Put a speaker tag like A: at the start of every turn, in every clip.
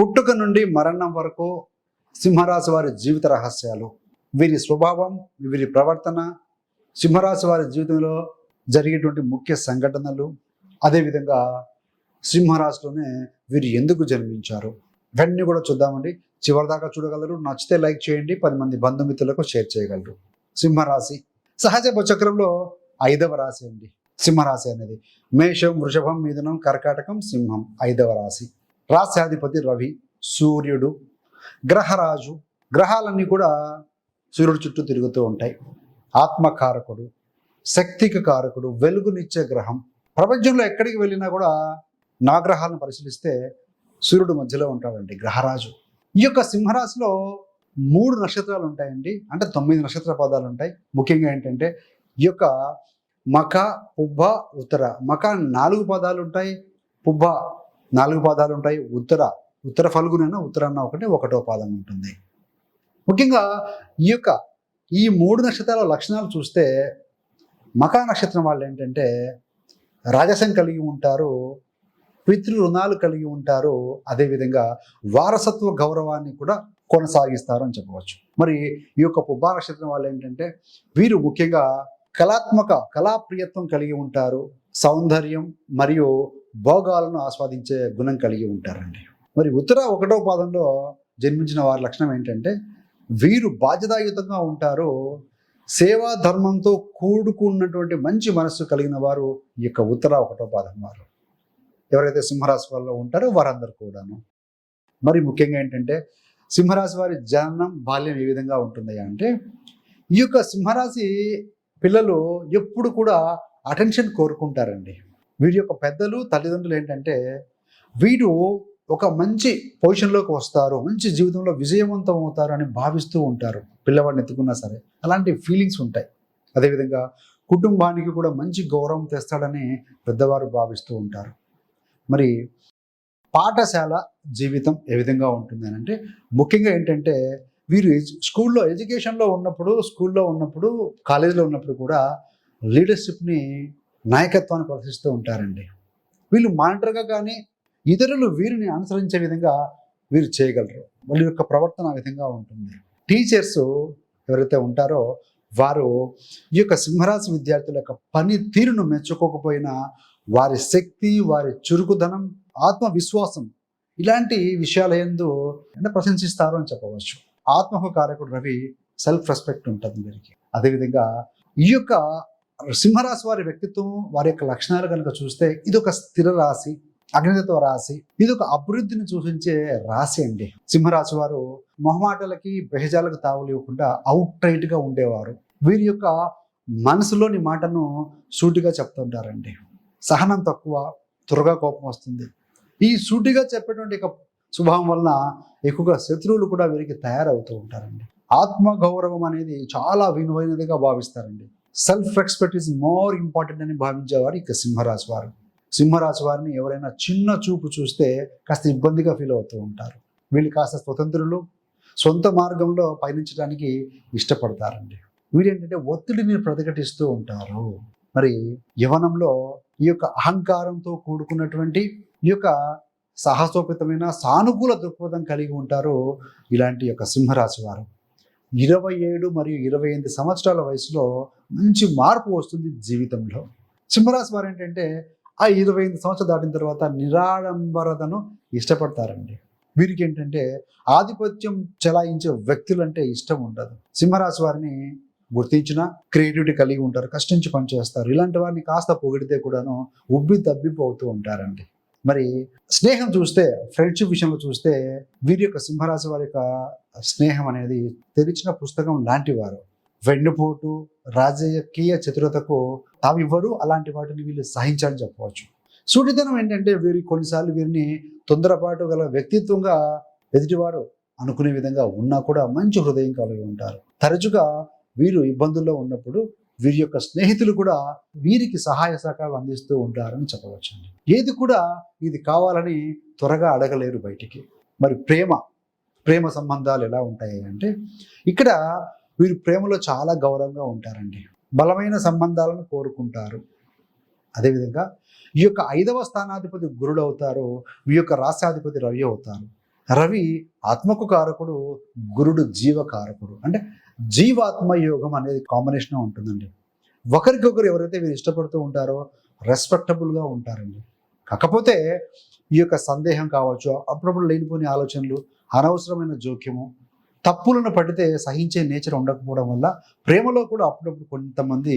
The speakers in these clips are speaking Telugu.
A: పుట్టుక నుండి మరణం వరకు సింహరాశి వారి జీవిత రహస్యాలు. వీరి స్వభావం వీరి ప్రవర్తన సింహరాశి వారి జీవితంలో జరిగేటువంటి ముఖ్య సంఘటనలు. అదేవిధంగా సింహరాశిలోనే వీరు ఎందుకు జన్మించారు? ఇవన్నీ కూడా చూద్దామండి. చివరిదాకా చూడగలరు. నచ్చితే లైక్ చేయండి. పది మంది బంధుమిత్రులకు షేర్ చేయగలరు. సింహరాశి సహజ చక్రంలో ఐదవ రాశి అండి. సింహరాశి అనేది మేషం వృషభం మీదనం కర్కాటకం సింహం. ఐదవ రాశి. రాస్యాధిపతి రవి సూర్యుడు గ్రహరాజు గ్రహాలన్నీ కూడా సూర్యుడు చుట్టూ తిరుగుతూ ఉంటాయి. ఆత్మకారకుడు శక్తికి కారకుడు వెలుగునిచ్చే గ్రహం. ప్రపంచంలో ఎక్కడికి వెళ్ళినా కూడా నాగ్రహాలను పరిశీలిస్తే సూర్యుడు మధ్యలో ఉంటాడండి గ్రహరాజు. ఈ యొక్క సింహరాశిలో మూడు నక్షత్రాలు ఉంటాయండి అంటే తొమ్మిది నక్షత్ర పదాలు ఉంటాయి. ముఖ్యంగా ఏంటంటే ఈ యొక్క మఖ పుబ్బ ఉత్తర. మఖ నాలుగు పదాలు ఉంటాయి పుబ్బ నాలుగు పాదాలు ఉంటాయి. ఉత్తర ఉత్తర ఫల్గునైన ఉత్తరాన్న ఒకటి ఒకటో పాదం ఉంటుంది. ముఖ్యంగా ఈ యొక్క ఈ మూడు నక్షత్రాల లక్షణాలు చూస్తే మకా నక్షత్రం వాళ్ళు ఏంటంటే రాజసం కలిగి ఉంటారు పితృ రుణాలు కలిగి ఉంటారు అదేవిధంగా వారసత్వ గౌరవాన్ని కూడా కొనసాగిస్తారు అని చెప్పవచ్చు. మరి ఈ యొక్క పుబ్బా నక్షత్రం వాళ్ళు ఏంటంటే వీరు ముఖ్యంగా కళాత్మక కళాప్రియత్వం కలిగి ఉంటారు. సౌందర్యం మరియు భోగాలను ఆస్వాదించే గుణం కలిగి ఉంటారండి. మరి ఉత్తర ఒకటో పాదంలో జన్మించిన వారి లక్షణం ఏంటంటే వీరు బాధ్యతాయుతంగా ఉంటారు సేవా ధర్మంతో కూడుకున్నటువంటి మంచి మనస్సు కలిగిన వారు ఈ యొక్క ఉత్తర ఒకటో పాదం వారు. ఎవరైతే సింహరాశి వారిలో ఉంటారో వారందరూ కూడాను. మరి ముఖ్యంగా ఏంటంటే సింహరాశి వారి జననం బాల్యం ఏ విధంగా ఉంటుంది అంటే ఈ యొక్క సింహరాశి పిల్లలు ఎప్పుడు కూడా అటెన్షన్ కోరుకుంటారండి. వీరి యొక్క పెద్దలు తల్లిదండ్రులు ఏంటంటే వీడు ఒక మంచి పొజిషన్లోకి వస్తారు మంచి జీవితంలో విజయవంతం అవుతారు అని భావిస్తూ ఉంటారు. పిల్లవాడిని ఎత్తుకున్నా సరే అలాంటి ఫీలింగ్స్ ఉంటాయి. అదేవిధంగా కుటుంబానికి కూడా మంచి గౌరవం తెస్తాడని పెద్దవారు భావిస్తూ ఉంటారు. మరి పాఠశాల జీవితం ఏ విధంగా ఉంటుంది అని అంటే ముఖ్యంగా ఏంటంటే వీరు స్కూల్లో ఎడ్యుకేషన్లో ఉన్నప్పుడు స్కూల్లో ఉన్నప్పుడు కాలేజీలో ఉన్నప్పుడు కూడా లీడర్షిప్ని నాయకత్వాన్ని ప్రదర్శిస్తూ ఉంటారండి. వీళ్ళు మానిటర్గా కానీ ఇతరులు వీరిని అనుసరించే విధంగా వీరు చేయగలరు. వాళ్ళ యొక్క ప్రవర్తన ఆ విధంగా ఉంటుంది. టీచర్స్ ఎవరైతే ఉంటారో వారు ఈ యొక్క సింహరాశి విద్యార్థుల యొక్క పని తీరును మెచ్చుకోకపోయినా వారి శక్తి వారి చురుకుదనం ఆత్మవిశ్వాసం ఇలాంటి విషయాల ఎందు అంటే ప్రశంసిస్తారు అని చెప్పవచ్చు. ఆత్మహ కారకుడు రవి సెల్ఫ్ రెస్పెక్ట్ ఉంటుంది వీరికి. అదేవిధంగా ఈ యొక్క సింహరాశి వారి వ్యక్తిత్వం వారి యొక్క లక్షణాలు కనుక చూస్తే ఇది ఒక స్థిర రాశి అగ్నితత్వ రాశి ఇది ఒక అభివృద్ధిని సూచించే రాశి అండి. సింహరాశి వారు మొహమాటలకి బెహజాలకు తావులేకుండా అవుట్గా ఉండేవారు. వీరి యొక్క మనసులోని మాటను సూటిగా చెప్తుంటారండి. సహనం తక్కువ త్వరగా కోపం వస్తుంది. ఈ సూటిగా చెప్పేటువంటి ఒక స్వభావం వలన ఎక్కువగా శత్రువులు కూడా వీరికి తయారవుతూ ఉంటారండి. ఆత్మ గౌరవం అనేది చాలా విలువైనదిగా భావిస్తారండి. Self respect is more important అని భావించేవారు ఇక సింహరాశి వారు. సింహరాశి వారిని ఎవరైనా చిన్న చూపు చూస్తే కాస్త ఇబ్బందిగా ఫీల్ అవుతూ ఉంటారు. వీళ్ళు కాస్త స్వతంత్రులు సొంత మార్గంలో పయనించడానికి ఇష్టపడతారండి. వీరేంటంటే ఒత్తిడిని ప్రతిఘటిస్తూ ఉంటారు. మరి యవనంలో ఈ యొక్క అహంకారంతో కూడుకున్నటువంటి ఈ యొక్క సాహసోపేతమైన సానుకూల దృక్పథం కలిగి ఉంటారు ఇలాంటి యొక్క సింహరాశి వారు. ఇరవై ఏడు మరియు ఇరవై ఎనిమిది సంవత్సరాల వయసులో మంచి మార్పు వస్తుంది జీవితంలో. సింహరాశి వారు ఏంటంటే ఆ ఇరవై ఎనిమిది సంవత్సరాలు దాటిన తర్వాత నిరాడంబరతను ఇష్టపడతారండి. వీరికి ఏంటంటే ఆధిపత్యం చెలాయించే వ్యక్తులు అంటే ఇష్టం ఉండదు. సింహరాశి వారిని గుర్తించిన క్రియేటివిటీ కలిగి ఉంటారు కష్టించి పనిచేస్తారు. ఇలాంటి వారిని కాస్త పొగిడితే కూడాను ఉబ్బి తబ్బిపోతూ ఉంటారండి. మరి స్నేహం చూస్తే ఫ్రెండ్షిప్ విషయంలో చూస్తే వీరి యొక్క సింహరాశి వారి యొక్క స్నేహం అనేది తెరిచిన పుస్తకం లాంటి వారు వెన్నుపోటు రాజకీయ చతురతకు తావివ్వరు అలాంటి వాటిని వీళ్ళు సహించాలని చెప్పవచ్చు. సూటితనం ఏంటంటే వీరి కొన్నిసార్లు వీరిని తొందరపాటు గల వ్యక్తిత్వంగా ఎదుటివారు అనుకునే విధంగా ఉన్నా కూడా మంచి హృదయం కలిగి ఉంటారు. తరచుగా వీరు ఇబ్బందుల్లో ఉన్నప్పుడు వీరి యొక్క స్నేహితులు కూడా వీరికి సహాయ సహకారాలు అందిస్తూ ఉంటారని చెప్పవచ్చు ఏది కూడా ఇది కావాలని త్వరగా అడగలేరు బయటికి. మరి ప్రేమ ప్రేమ సంబంధాలు ఎలా ఉంటాయి అంటే ఇక్కడ వీరు ప్రేమలో చాలా గౌరవంగా ఉంటారండి. బలమైన సంబంధాలను కోరుకుంటారు. అదేవిధంగా ఈ యొక్క ఐదవ స్థానాధిపతి గురుడు అవుతారు ఈ యొక్క రాష్ట్రాధిపతి రవి అవుతారు. రవి ఆత్మకు కారకుడు గురుడు జీవకారకుడు. అంటే జీవాత్మ యోగం అనేది కాంబినేషన్ ఉంటుందండి. ఒకరికొకరు ఎవరైతే వీరు ఇష్టపడుతూ ఉంటారో రెస్పెక్టబుల్గా ఉంటారండి. కాకపోతే ఈ యొక్క సందేహం కావచ్చు అప్పుడప్పుడు లేనిపోని ఆలోచనలు అనవసరమైన జోక్యము తప్పులను పడితే సహించే నేచర్ ఉండకపోవడం వల్ల ప్రేమలో కూడా అప్పుడప్పుడు కొంతమంది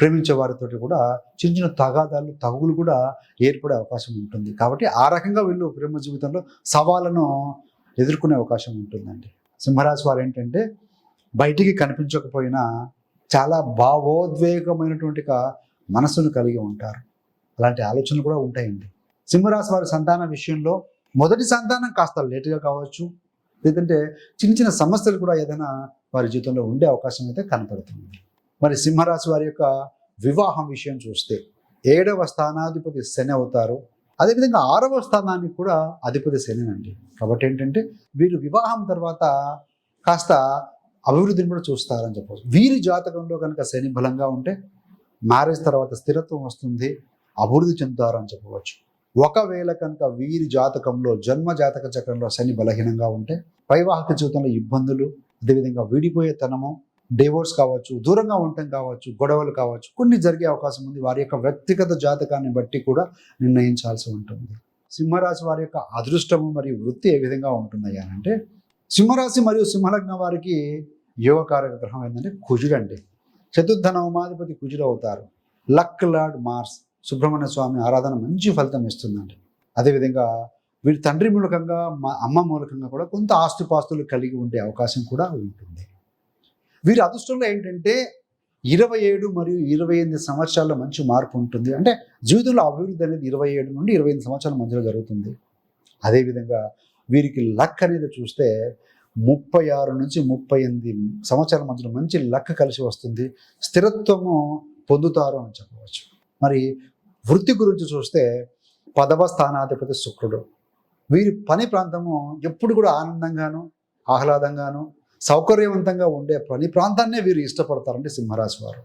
A: ప్రేమించే వారితో కూడా చిన్న చిన్న తగాదాలు తగులు కూడా ఏర్పడే అవకాశం ఉంటుంది. కాబట్టి ఆ రకంగా వీళ్ళు ప్రేమ జీవితంలో సవాళ్ళను ఎదుర్కొనే అవకాశం ఉంటుందండి. సింహరాశి వారు ఏంటంటే బయటికి కనిపించకపోయినా చాలా భావోద్వేగమైనటువంటి మనసును కలిగి ఉంటారు. అలాంటి ఆలోచనలు కూడా ఉంటాయండి. సింహరాశి వారి సంతాన విషయంలో మొదటి సంతానం కాస్త లేటుగా కావచ్చు. లేదంటే చిన్న చిన్న సమస్యలు కూడా ఏదైనా వారి జీవితంలో ఉండే అవకాశం అయితే కనపడుతుంది. మరి సింహరాశి వారి యొక్క వివాహం విషయం చూస్తే ఏడవ స్థానాధిపతి శని అవుతారు. అదేవిధంగా ఆరవ స్థానానికి కూడా అధిపతి శనినండి కాబట్టి ఏంటంటే వీరు వివాహం తర్వాత కాస్త అభివృద్ధిని కూడా చూస్తారని చెప్పవచ్చు వీరి జాతకంలో కనుక శని బలంగా ఉంటే మ్యారేజ్ తర్వాత స్థిరత్వం వస్తుంది అభివృద్ధి చెందుతారని చెప్పవచ్చు. ఒకవేళ కనుక వీరి జాతకంలో జన్మ జాతక చక్రంలో శని బలహీనంగా ఉంటే వైవాహిక జీవితంలో ఇబ్బందులు అదేవిధంగా విడిపోయే తనము డివోర్స్ కావచ్చు దూరంగా ఉండటం కావచ్చు గొడవలు కావచ్చు కొన్ని జరిగే అవకాశం ఉంది. వారి యొక్క వ్యక్తిగత జాతకాన్ని బట్టి కూడా నిర్ణయించాల్సి ఉంటుంది. సింహరాశి వారి యొక్క అదృష్టము మరియు వృత్తి ఏ విధంగా ఉంటుందయ్యా అంటే సింహరాశి మరియు సింహలగ్న వారికి యోగకారక గ్రహం ఏంటంటే కుజుడు అండి. చతుర్థ నవమాధిపతి కుజుడు అవుతారు. Luck lord Mars Subrahmanya Swamy ఆరాధన మంచి ఫలితం ఇస్తుందండి. అదేవిధంగా వీరి తండ్రి మూలకంగా మా అమ్మ మూలకంగా కూడా కొంత ఆస్తిపాస్తులు కలిగి ఉండే అవకాశం కూడా ఉంటుంది. వీరి అదృష్టంలో ఏంటంటే ఇరవై ఏడు మరియు ఇరవై ఎనిమిది సంవత్సరాల్లో మంచి మార్పు ఉంటుంది. అంటే జీవితంలో అభివృద్ధి అనేది ఇరవై ఏడు నుండి ఇరవై ఎనిమిది సంవత్సరాల మధ్యలో జరుగుతుంది. అదేవిధంగా వీరికి లక్ అనేది చూస్తే ముప్పై ఆరు నుంచి ముప్పై ఎనిమిది సంవత్సరాల మధ్యలో మంచి లక్ కలిసి వస్తుంది. స్థిరత్వము పొందుతారు అని చెప్పవచ్చు. మరి వృత్తి గురించి చూస్తే పదవ స్థానాధిపతి శుక్రుడు. వీరి పని ప్రాంతము ఎప్పుడు కూడా ఆనందంగాను ఆహ్లాదంగాను సౌకర్యవంతంగా ఉండే పని ప్రాంతాన్నే వీరు ఇష్టపడతారండి సింహరాశి వారు.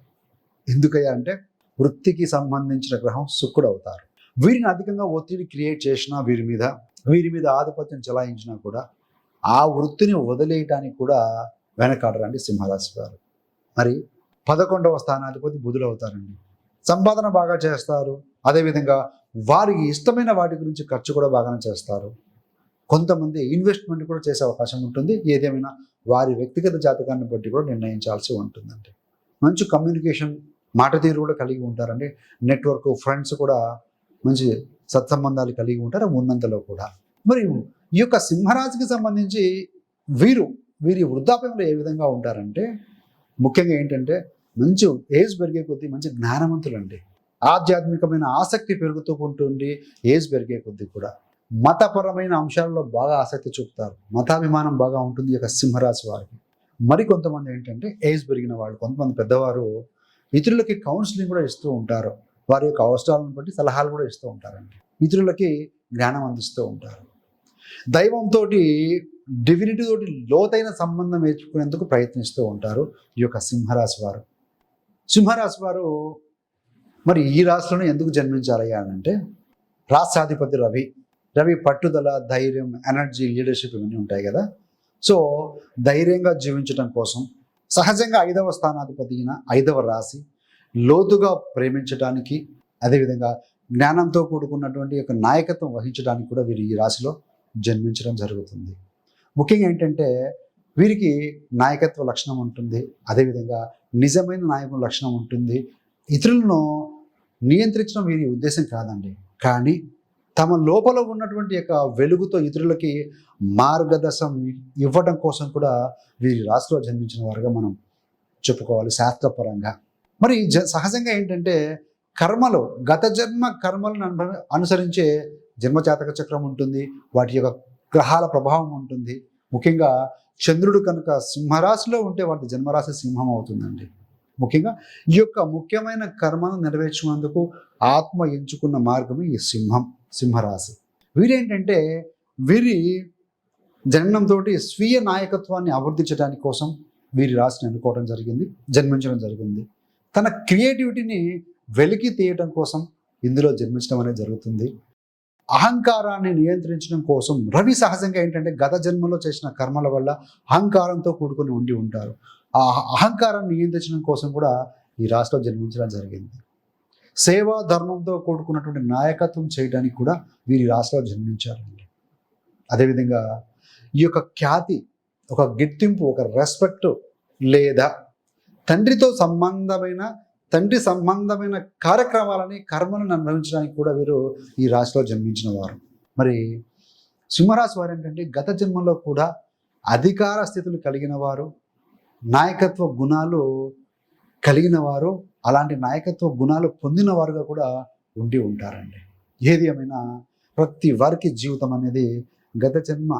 A: ఎందుకయ్యా అంటే వృత్తికి సంబంధించిన గ్రహం శుక్రుడు అవుతారు. వీరిని అధికంగా ఒత్తిడి క్రియేట్ చేసినా వీరి మీద వీరి మీద ఆధిపత్యం చెలాయించినా కూడా ఆ వృత్తిని వదిలేయటానికి కూడా వెనకాడరండి సింహరాశి వారు. మరి పదకొండవ స్థానాధిపతి బుధుడు అవుతారండి. సంపాదన బాగా చేస్తారు. అదేవిధంగా వారికి ఇష్టమైన వాటి గురించి ఖర్చు కూడా బాగానే చేస్తారు. కొంతమంది ఇన్వెస్ట్మెంట్ కూడా చేసే అవకాశం ఉంటుంది. ఏదేమైనా వారి వ్యక్తిగత జాతకాన్ని బట్టి కూడా నిర్ణయించాల్సి ఉంటుందండి. మంచి కమ్యూనికేషన్ మాట తీరు కూడా కలిగి ఉంటారండి. నెట్వర్క్ ఫ్రెండ్స్ కూడా మంచి సత్సంబంధాలు కలిగి ఉంటారు ఉన్నంతలో కూడా. మరి ఈ యొక్క సింహరాశికి సంబంధించి వీరు వీరి వృద్ధాప్యంలో ఏ విధంగా ఉంటారంటే ముఖ్యంగా ఏంటంటే మంచి ఏజ్ పెరిగే కొద్దీ మంచి జ్ఞానవంతులు అండి ఆధ్యాత్మికమైన ఆసక్తి పెరుగుతూ ఉంటుంది ఏజ్ పెరిగే కొద్దీ కూడా. మతపరమైన అంశాల్లో బాగా ఆసక్తి చూపుతారు. మతాభిమానం బాగా ఉంటుంది ఈ యొక్క సింహరాశి వారికి. మరి కొంతమంది ఏంటంటే ఏజ్ పెరిగిన వాళ్ళు కొంతమంది పెద్దవారు ఇతరులకి కౌన్సిలింగ్ కూడా ఇస్తూ ఉంటారు. వారి యొక్క అవసరాలను బట్టి సలహాలు కూడా ఇస్తూ ఉంటారండి. ఇతరులకి జ్ఞానం అందిస్తూ ఉంటారు. దైవంతో డివినిటీ తోటి లోతైన సంబంధం నేర్చుకునేందుకు ప్రయత్నిస్తూ ఉంటారు ఈ యొక్క సింహరాశి వారు. సింహరాశి వారు మరి ఈ రాశిలోనే ఎందుకు జన్మించాలయ్యా అని అంటే రాష్ట్రాధిపతి రవి. రవి పట్టుదల ధైర్యం ఎనర్జీ లీడర్షిప్ ఇవన్నీ ఉంటాయి కదా. సో ధైర్యంగా జీవించడం కోసం సహజంగా ఐదవ స్థానాధిపతి అయిన ఐదవ రాశి లోతుగా ప్రేమించడానికి అదేవిధంగా జ్ఞానంతో కూడుకున్నటువంటి యొక్క నాయకత్వం వహించడానికి కూడా వీరు ఈ రాశిలో జన్మించడం జరుగుతుంది. ముఖ్యంగా ఏంటంటే వీరికి నాయకత్వ లక్షణం ఉంటుంది అదేవిధంగా నిజమైన నాయకుల లక్షణం ఉంటుంది. ఇతరులను నియంత్రించడం వీరి ఉద్దేశం కాదండి. కానీ తమ లోపల ఉన్నటువంటి యొక్క వెలుగుతో ఇతరులకి మార్గదర్శనం ఇవ్వడం కోసం కూడా వీరి రాశిలో జన్మించిన వారుగా మనం చెప్పుకోవాలి శాస్త్రపరంగా. మరి జ సహజంగా ఏంటంటే కర్మలు గత జన్మ కర్మలను అనుభవ అనుసరించే జన్మజాతక చక్రం ఉంటుంది వాటి యొక్క గ్రహాల ప్రభావం ఉంటుంది. ముఖ్యంగా చంద్రుడు కనుక సింహరాశిలో ఉంటే వాటి జన్మరాశి సింహం అవుతుందండి. ముఖ్యంగా ఈ యొక్క ముఖ్యమైన కర్మను నెరవేర్చుకున్నందుకు ఆత్మ ఎంచుకున్న మార్గం ఈ సింహం. సింహరాశి. వీరేంటంటే వీరి జననంతో స్వీయ నాయకత్వాన్ని అభివృద్ధించడానికి కోసం వీరి రాశిని ఎన్నుకోవడం జరిగింది జన్మించడం జరిగింది. తన క్రియేటివిటీని వెలికి తీయటం కోసం ఇందులో జన్మించడం అనేది జరుగుతుంది. అహంకారాన్ని నియంత్రించడం కోసం రవి సహజంగా ఏంటంటే గత జన్మలో చేసిన కర్మల వల్ల అహంకారంతో కూడుకొని ఉండి ఉంటారు. ఆ అహంకారాన్ని నియంత్రించడం కోసం కూడా ఈ రాశిలో జన్మించడం జరిగింది. సేవా ధర్మంతో కూడుకున్నటువంటి నాయకత్వం చేయడానికి కూడా వీరి రాష్ట్రాలు జన్మించారండి అదేవిధంగా ఈ యొక్క ఖ్యాతి ఒక గిట్టింపు ఒక రెస్పెక్ట్ లేదా తండ్రితో సంబంధమైన తండ్రి సంబంధమైన కార్యక్రమాలని కర్మలను అనుభవించడానికి కూడా వీరు ఈ రాశిలో జన్మించిన వారు. మరి సింహరాశి వారు ఏంటంటే గత జన్మలో కూడా అధికార స్థితులు కలిగిన వారు నాయకత్వ గుణాలు కలిగిన వారు అలాంటి నాయకత్వ గుణాలు పొందిన వారుగా కూడా ఉండి ఉంటారండి. ఏది ఏమైనా ప్రతి వారికి జీవితం అనేది గత జన్మ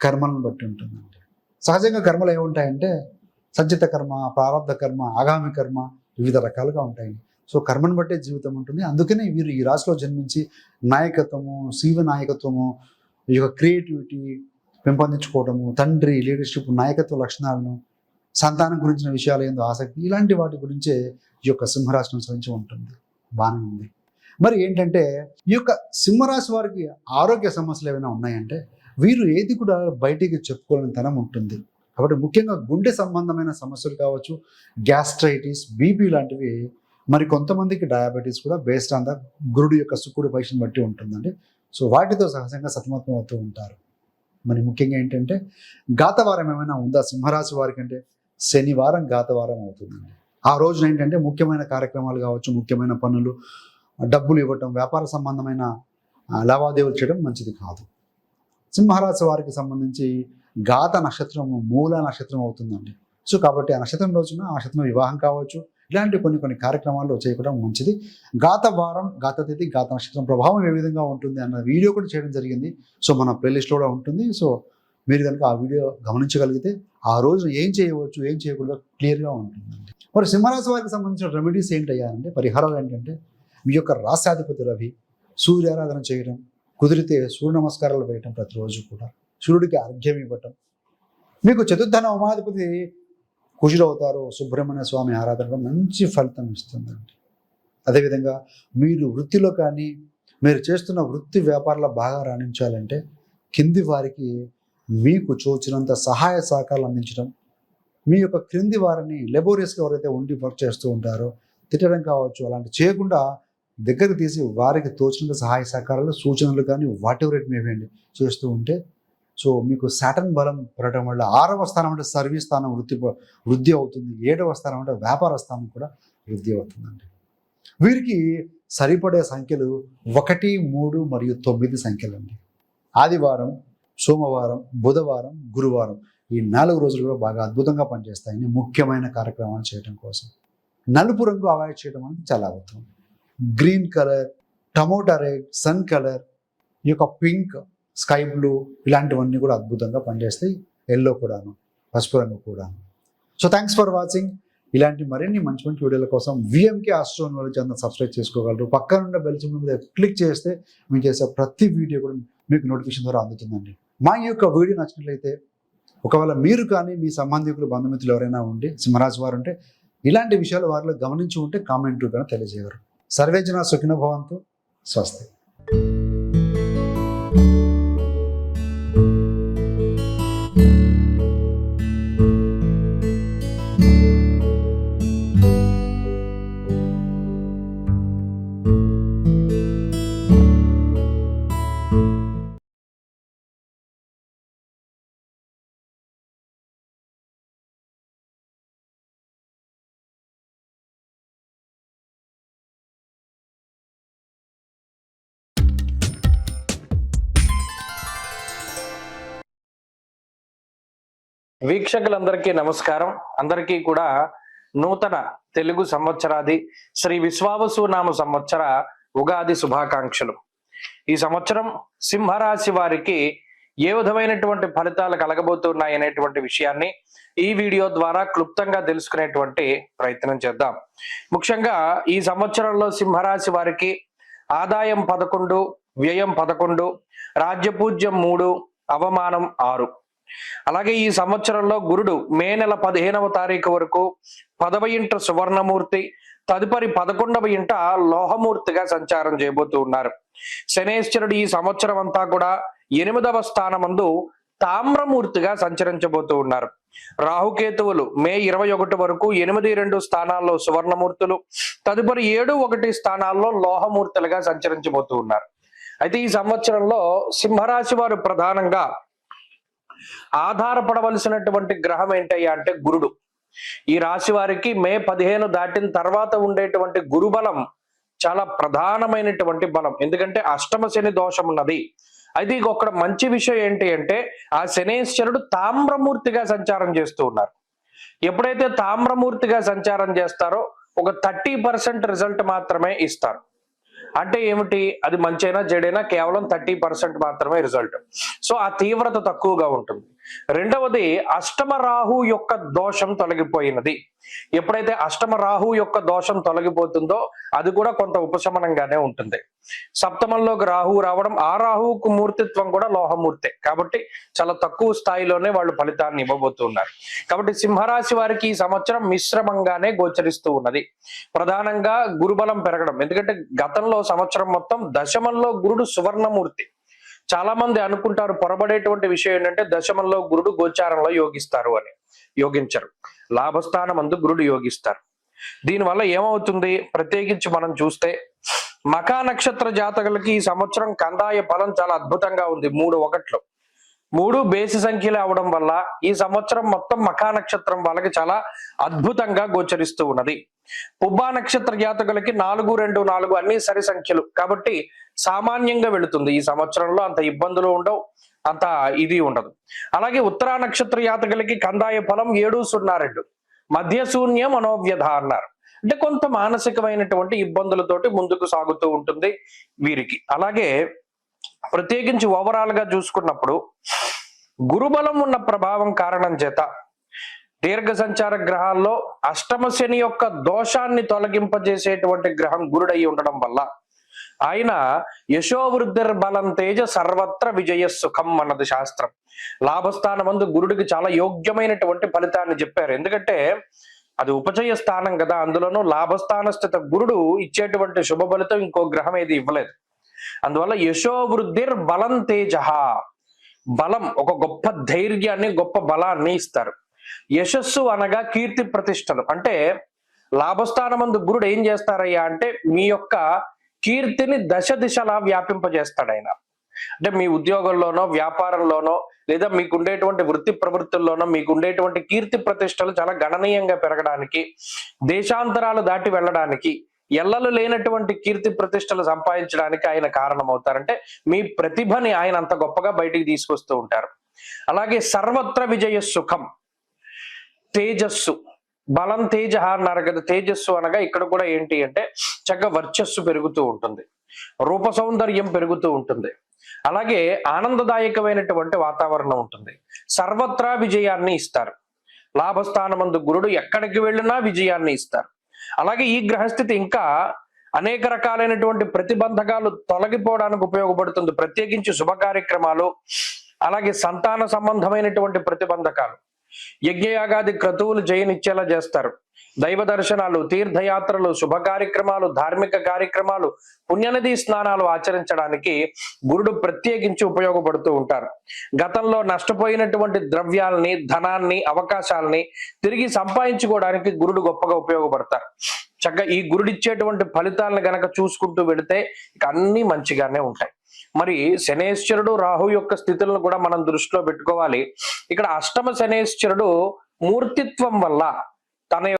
A: కర్మలను బట్టి ఉంటుందండి. సహజంగా కర్మలు ఏముంటాయంటే సంచిత కర్మ ప్రారంభ కర్మ ఆగామి కర్మ వివిధ రకాలుగా ఉంటాయి. సో కర్మను బట్టే జీవితం ఉంటుంది. అందుకనే వీరు ఈ రాశిలో జన్మించి నాయకత్వము శివ నాయకత్వము ఈ యొక్క క్రియేటివిటీ పెంపొందించుకోవడము తండ్రి లీడర్షిప్ నాయకత్వ లక్షణాలను సంతానం గురించిన విషయాలు ఏందో ఆసక్తి ఇలాంటి వాటి గురించే ఈ యొక్క సింహరాశి అనుసరించి ఉంటుంది. బాగానే ఉంది. మరి ఏంటంటే ఈ యొక్క సింహరాశి వారికి ఆరోగ్య సమస్యలు ఏమైనా ఉన్నాయంటే వీరు ఏది కూడా బయటికి చెప్పుకోలేని తనం ఉంటుంది. కాబట్టి ముఖ్యంగా గుండె సంబంధమైన సమస్యలు కావచ్చు గ్యాస్ట్రైటిస్ బీపీ లాంటివి మరి కొంతమందికి డయాబెటీస్ కూడా బేస్డ్ ఆన్ ద గురుడు యొక్క శుక్రుడు పరీక్షను బట్టి ఉంటుందండి. సో వాటితో సహజంగా సతమతం అవుతూ ఉంటారు. మరి ముఖ్యంగా ఏంటంటే గాతవారం ఏమైనా ఉందా? సింహరాశి వారికి అంటే శనివారం గాతవారం అవుతుందండి ఆ రోజున ఏంటంటే ముఖ్యమైన కార్యక్రమాలు కావచ్చు ముఖ్యమైన పనులు డబ్బులు ఇవ్వటం వ్యాపార సంబంధమైన లావాదేవీలు చేయడం మంచిది కాదు. సింహరాశి వారికి సంబంధించి గాత నక్షత్రము మూల నక్షత్రం అవుతుందండి. సో కాబట్టి ఆ నక్షత్రం రోజున ఆ నక్షత్రం వివాహం కావచ్చు ఇలాంటి కొన్ని కొన్ని కార్యక్రమాలు చేయడం మంచిది. గాత వారం గాత తేదీ గాత నక్షత్రం ప్రభావం ఏ విధంగా ఉంటుంది అన్న వీడియో కూడా చేయడం జరిగింది. సో మన ప్లేలిస్ట్లో కూడా ఉంటుంది. సో మీరు కనుక ఆ వీడియో గమనించగలిగితే ఆ రోజు ఏం చేయవచ్చు ఏం చేయకూడదు క్లియర్గా ఉంటుందండి మరి సింహరాశి వారికి సంబంధించిన రెమెడీస్ ఏంటయ్యా అంటే పరిహారాలు ఏంటంటే మీ యొక్క రాశాధిపతి రవి సూర్యారాధన చేయడం కుదిరితే సూర్య నమస్కారాలు వేయటం ప్రతిరోజు కూడా సూర్యుడికి అర్ఘ్యం ఇవ్వటం. మీకు చతుర్థన ఉమాధిపతి కుజులవుతారో సుబ్రహ్మణ్య స్వామి ఆరాధన మంచి ఫలితం ఇస్తుందండి. అదేవిధంగా మీరు వృత్తిలో కానీ మీరు చేస్తున్న వృత్తి వ్యాపారాల బాగా రాణించాలంటే కింది వారికి మీకు చూచినంత సహాయ సహకారాలు అందించడం మీ యొక్క క్రింది వారిని లెబోరియస్గా ఎవరైతే ఉండి వర్క్ చేస్తూ ఉంటారో తిట్టడం కావచ్చు అలాంటి చేయకుండా దగ్గరికి తీసి వారికి తోచినంత సహాయ సహకారాలు సూచనలు కానీ వాట్ ఎవర్ ఇట్ మేవేండి చేస్తూ ఉంటే సో మీకు శాటన్ బలం పెరగడం వల్ల ఆరవ స్థానం అంటే సర్వీస్ స్థానం వృద్ధి వృద్ధి అవుతుంది ఏడవ స్థానం అంటే వ్యాపార స్థానం కూడా వృద్ధి అవుతుందండి. వీరికి సరిపడే సంఖ్యలు ఒకటి మూడు మరియు తొమ్మిది సంఖ్యలు అండి ఆదివారం సోమవారం బుధవారం గురువారం ఈ నాలుగు రోజులు కూడా బాగా అద్భుతంగా పనిచేస్తాయని ముఖ్యమైన కార్యక్రమాలు చేయడం కోసం. నలుపు రంగు అవాయిడ్ చేయడం అనేది చాలా అవసరం green colour tomato red sun colour ఈ యొక్క పింక్ స్కై బ్లూ ఇలాంటివన్నీ కూడా అద్భుతంగా పనిచేస్తాయి. ఎల్లో కూడాను పసుపు రంగు కూడాను. సో థ్యాంక్స్ ఫర్ వాచింగ్ ఇలాంటి మరిన్ని మంచి మంచి వీడియోల కోసం విఎంకే ఆస్ట్రోనాలజీ అంతా సబ్స్క్రైబ్ చేసుకోగలరు. పక్కన ఉన్న బెల్ సింబల్ మీద క్లిక్ చేస్తే మేము చేసే ప్రతి వీడియో కూడా మీకు నోటిఫికేషన్ ద్వారా అందుతుందండి. మా ఈ యొక్క వీడియో నచ్చినట్లయితే ఒకవేళ మీరు కానీ మీ సంబంధికులు బంధుమిత్రులు ఎవరైనా ఉండి సింహరాజు వారు ఉంటే ఇలాంటి విషయాలు వారిలో గమనించి ఉంటే కామెంట్ రూపేణ తెలియజేయగలరు. సర్వేజన సుఖినభవంతో స్వస్తి.
B: వీక్షకులందరికీ నమస్కారం. అందరికీ కూడా నూతన తెలుగు సంవత్సరాది శ్రీ విశ్వావసు నామ సంవత్సర ఉగాది శుభాకాంక్షలు. ఈ సంవత్సరం సింహరాశి వారికి ఏ విధమైనటువంటి ఫలితాలు కలగబోతున్నాయి అనేటువంటి విషయాన్ని ఈ వీడియో ద్వారా క్లుప్తంగా తెలుసుకునేటువంటి ప్రయత్నం చేద్దాం. ముఖ్యంగా ఈ సంవత్సరంలో సింహరాశి వారికి ఆదాయం పదకొండు వ్యయం పదకొండు రాజ్యపూజ్యం మూడు అవమానం ఆరు. అలాగే ఈ సంవత్సరంలో గురుడు మే నెల పదిహేనవ తారీఖు వరకు పదవ ఇంట సువర్ణమూర్తి తదుపరి పదకొండవ ఇంట లోహమూర్తిగా సంచారం చేయబోతూ ఉన్నారు. శనేశ్వరుడు ఈ సంవత్సరం అంతా కూడా ఎనిమిదవ స్థానమందు తామ్రమూర్తిగా సంచరించబోతూ ఉన్నారు. రాహుకేతువులు మే ఇరవై ఒకటి వరకు ఎనిమిది రెండు స్థానాల్లో సువర్ణమూర్తులు తదుపరి ఏడు ఒకటి స్థానాల్లో లోహమూర్తులుగా సంచరించబోతూ ఉన్నారు. అయితే ఈ సంవత్సరంలో సింహరాశి వారు ప్రధానంగా ఆధారపడవలసినటువంటి గ్రహం ఏంటయ్యా అంటే గురుడు. ఈ రాశి వారికి మే పదిహేను దాటిన తర్వాత ఉండేటువంటి గురుబలం చాలా ప్రధానమైనటువంటి బలం. ఎందుకంటే అష్టమ శని దోషం ఉన్నది. అయితే ఇక ఒక మంచి విషయం ఏంటి అంటే ఆ శనేశ్వరుడు తామ్రమూర్తిగా సంచారం చేస్తూ ఉన్నారు. ఎప్పుడైతే తామ్రమూర్తిగా సంచారం చేస్తారో ఒక థర్టీ పర్సెంట్ రిజల్ట్ మాత్రమే ఇస్తారు. అంటే ఏమిటి? అది మంచైనా జడైనా కేవలం థర్టీ పర్సెంట్ మాత్రమే రిజల్ట్. సో ఆ తీవ్రత తక్కువగా ఉంటుంది. రెండవది అష్టమ రాహు యొక్క దోషం తొలగిపోయినది. ఎప్పుడైతే అష్టమ రాహు యొక్క దోషం తొలగిపోతుందో అది కూడా కొంత ఉపశమనంగానే ఉంటుంది. సప్తమంలోకి రాహు రావడం ఆ రాహువుకు మూర్తిత్వం కూడా లోహమూర్తే. కాబట్టి చాలా తక్కువ స్థాయిలోనే వాళ్ళు ఫలితాన్ని ఇవ్వబోతున్నారు కాబట్టి సింహరాశి వారికి ఈ సంవత్సరం మిశ్రమంగానే గోచరిస్తూ ఉన్నది. ప్రధానంగా గురుబలం పెరగడం. ఎందుకంటే గతంలో సంవత్సరం మొత్తం దశమంలో గురుడు సువర్ణమూర్తి. చాలా మంది అనుకుంటారు పొరబడేటువంటి విషయం ఏంటంటే దశమంలో గురుడు గోచారంలో యోగిస్తారు అని యోగించరు. లాభస్థానం అందు గురుడు యోగిస్తారు. దీనివల్ల ఏమవుతుంది? ప్రత్యేకించి మనం చూస్తే మకా నక్షత్ర జాతకులకి ఈ సంవత్సరం కందాయ ఫలం చాలా అద్భుతంగా ఉంది మూడు ఒకట్లు. మూడు బేసి సంఖ్యలు అవడం వల్ల ఈ సంవత్సరం మొత్తం మకా నక్షత్రం వాళ్ళకి చాలా అద్భుతంగా గోచరిస్తూ ఉన్నది. పుబ్బా నక్షత్ర జాతకులకి నాలుగు రెండు నాలుగు అన్ని సరి సంఖ్యలు. కాబట్టి సామాన్యంగా వెళుతుంది. ఈ సంవత్సరంలో అంత ఇబ్బందులు ఉండవు. అంత ఇది ఉండదు. అలాగే ఉత్తరా నక్షత్ర జాతకులకి కందాయ ఫలం ఏడు సున్నా రెండు. మధ్య శూన్య మనోవ్యధ అన్నారు. అంటే కొంత మానసికమైనటువంటి ఇబ్బందులతోటి ముందుకు సాగుతూ ఉంటుంది వీరికి. అలాగే ప్రత్యేకించి ఓవరాల్గా చూసుకున్నప్పుడు గురుబలం ఉన్న ప్రభావం కారణం చేత దీర్ఘ సంచార గ్రహాల్లో అష్టమ శని యొక్క దోషాన్ని తొలగింపజేసేటువంటి గ్రహం గురుడై ఉండడం వల్ల ఆయన యశోవృద్ధిర్ బలం తేజ సర్వత్ర విజయ సుఖం అన్నది శాస్త్రం. లాభస్థానమందు గురుడికి చాలా యోగ్యమైనటువంటి ఫలితాన్ని చెప్పారు. ఎందుకంటే అది ఉపచయ స్థానం కదా అందులోనూ లాభస్థాన స్థిత గురుడు ఇచ్చేటువంటి శుభ ఫలితం ఇంకో గ్రహం ఏది ఇవ్వలేదు. అందువల్ల యశోవృద్ధిర్ బలం తేజ బలం ఒక గొప్ప ధైర్యాన్ని గొప్ప బలాన్ని ఇస్తారు. యశస్సు అనగా కీర్తి ప్రతిష్టలు. అంటే లాభస్థానమందు గురుడు ఏం చేస్తారయ్యా అంటే మీ యొక్క కీర్తిని దశ దిశలా వ్యాపింపజేస్తాడు ఆయన అంటే మీ ఉద్యోగంలోనో వ్యాపారంలోనో లేదా మీకు ఉండేటువంటి వృత్తి ప్రవృత్తుల్లోనో మీకు ఉండేటువంటి కీర్తి ప్రతిష్టలు చాలా గణనీయంగా పెరగడానికి దేశాంతరాలు దాటి వెళ్ళడానికి ఎల్లలు లేనటువంటి కీర్తి ప్రతిష్టలు సంపాదించడానికి ఆయన కారణమవుతారంటే మీ ప్రతిభని ఆయన అంత గొప్పగా బయటికి తీసుకొస్తూ ఉంటారు. అలాగే సర్వత్ర విజయ సుఖం. తేజస్సు. బలం తేజ అన్నారు కదా తేజస్సు అనగా ఇక్కడ కూడా ఏంటి అంటే చక్కగా వర్చస్సు పెరుగుతూ ఉంటుంది. రూప సౌందర్యం పెరుగుతూ ఉంటుంది. అలాగే ఆనందదాయకమైనటువంటి వాతావరణం ఉంటుంది. సర్వత్రా విజయాన్ని ఇస్తారు. లాభస్థానమందు గురుడు ఎక్కడికి వెళ్ళినా విజయాన్ని ఇస్తారు. అలాగే ఈ గ్రహస్థితి ఇంకా అనేక రకాలైనటువంటి ప్రతిబంధకాలు తొలగిపోవడానికి ఉపయోగపడుతుంది. ప్రత్యేకించి శుభ కార్యక్రమాలు అలాగే సంతాన సంబంధమైనటువంటి ప్రతిబంధకాలు. యజ్ఞయాగాది క్రతువులు జయనిచ్చేలా చేస్తారు. దైవ దర్శనాలు తీర్థయాత్రలు శుభ కార్యక్రమాలు ధార్మిక కార్యక్రమాలు పుణ్యనదీ స్నానాలు ఆచరించడానికి గురుడు ప్రత్యేకించి ఉపయోగపడుతూ ఉంటారు. గతంలో నష్టపోయినటువంటి ద్రవ్యాల్ని ధనాన్ని అవకాశాలని తిరిగి సంపాదించుకోవడానికి గురుడు గొప్పగా ఉపయోగపడతారు. చక్కగా ఈ గురుడిచ్చేటువంటి ఫలితాలను గనక చూసుకుంటూ వెళితే ఇక అన్ని మంచిగానే ఉంటాయి. మరి శనేశ్వరుడు రాహు యొక్క స్థితులను కూడా మనం దృష్టిలో పెట్టుకోవాలి. ఇక్కడ అష్టమ శనేశ్వరుడు మూర్తిత్వం వల్ల తన